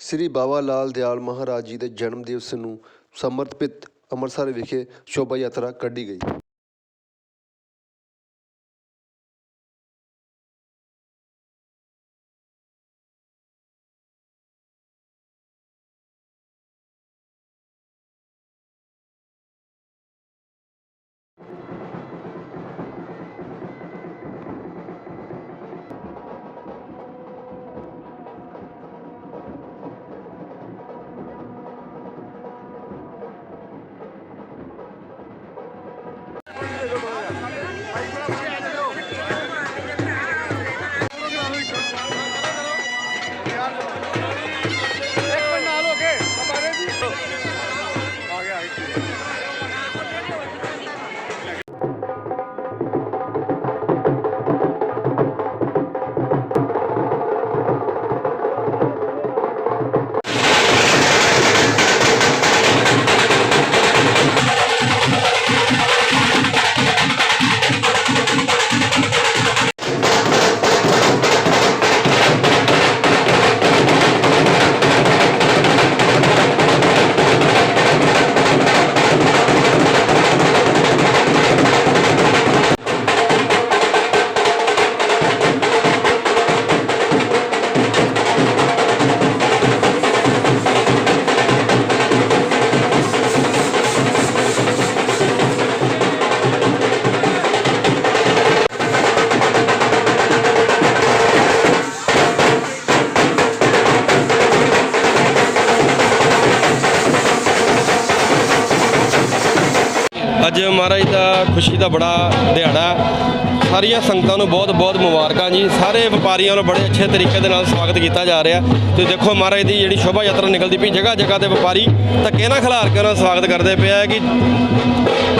ਸ੍ਰੀ ਬਾਬਾ ਲਾਲ ਦਿਆਲ ਮਹਾਰਾਜ ਜੀ ਦੇ ਜਨਮ ਦਿਵਸ ਨੂੰ ਸਮਰਪਿਤ ਅੰਮ੍ਰਿਤਸਰ ਵਿਖੇ ਸ਼ੋਭਾ ਯਾਤਰਾ ਕੱਢੀ ਗਈ। ਖੁਸ਼ੀ ਦਾ ਬੜਾ ਦਿਹਾੜਾ ਸਾਰੀਆਂ ਸੰਗਤਾਂ ਨੂੰ ਬਹੁਤ ਬਹੁਤ ਮੁਬਾਰਕਾਂ ਜੀ। ਸਾਰੇ ਵਪਾਰੀਆਂ ਨੂੰ ਬੜੇ ਅੱਛੇ ਤਰੀਕੇ ਦੇ ਨਾਲ ਸਵਾਗਤ ਕੀਤਾ ਜਾ ਰਿਹਾ ਤੇ ਦੇਖੋ ਮਹਾਰਾਜ ਦੀ ਜਿਹੜੀ ਸ਼ੋਭਾ ਯਾਤਰਾ ਨਿਕਲਦੀ ਪਈ ਜਗ੍ਹਾ ਜਗ੍ਹਾ ਤੇ ਵਪਾਰੀ ਧੱਕੇ ਨਾਲ ਖਿਲਾਰ ਕੇ ਉਹਨਾਂ ਦਾ ਸਵਾਗਤ ਕਰਦੇ ਪਿਆ ਹੈ ਕਿ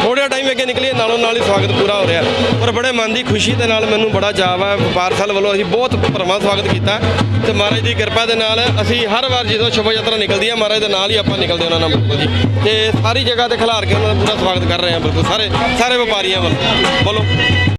ਥੋੜ੍ਹਾ ਅੱਗੇ ਨਿਕਲੀਏ, ਨਾਲੋਂ ਨਾਲ ਹੀ ਸਵਾਗਤ ਪੂਰਾ ਹੋ ਰਿਹਾ ਔਰ ਬੜੇ ਮਨ ਦੀ ਖੁਸ਼ੀ ਦੇ ਨਾਲ ਮੈਨੂੰ ਬੜਾ ਚਾਅ ਹੈ ਵਪਾਰ ਸਲ ਵੱਲੋਂ ਅਸੀਂ ਬਹੁਤ ਭਰਵਾਂ ਸਵਾਗਤ ਕੀਤਾ। ਤੇ ਮਹਾਰਾਜ ਦੀ ਕਿਰਪਾ ਦੇ ਨਾਲ ਅਸੀਂ ਹਰ ਵਾਰ ਜਦੋਂ ਸ਼ੋਭਾ ਯਾਤਰਾ ਨਿਕਲਦੀ ਹੈ, ਮਹਾਰਾਜ ਦੇ ਨਾਲ ਹੀ ਆਪਾਂ ਨਿਕਲਦੇ ਉਹਨਾਂ ਨਾਲ ਬਿਲਕੁਲ ਜੀ। ਤੇ ਸਾਰੀ ਜਗ੍ਹਾ ਤੇ ਖਿਲਾਰ ਕੇ ਉਹਨਾਂ ਦਾ ਪੂਰਾ ਸਵਾਗਤ ਕਰ ਰਹੇ ਹਾਂ ਬਿਲਕੁਲ ਸਾਰੇ ਸਾਰੇ ਵਪਾਰੀਆਂ ਵੱਲੋਂ। ਬੋਲੋ।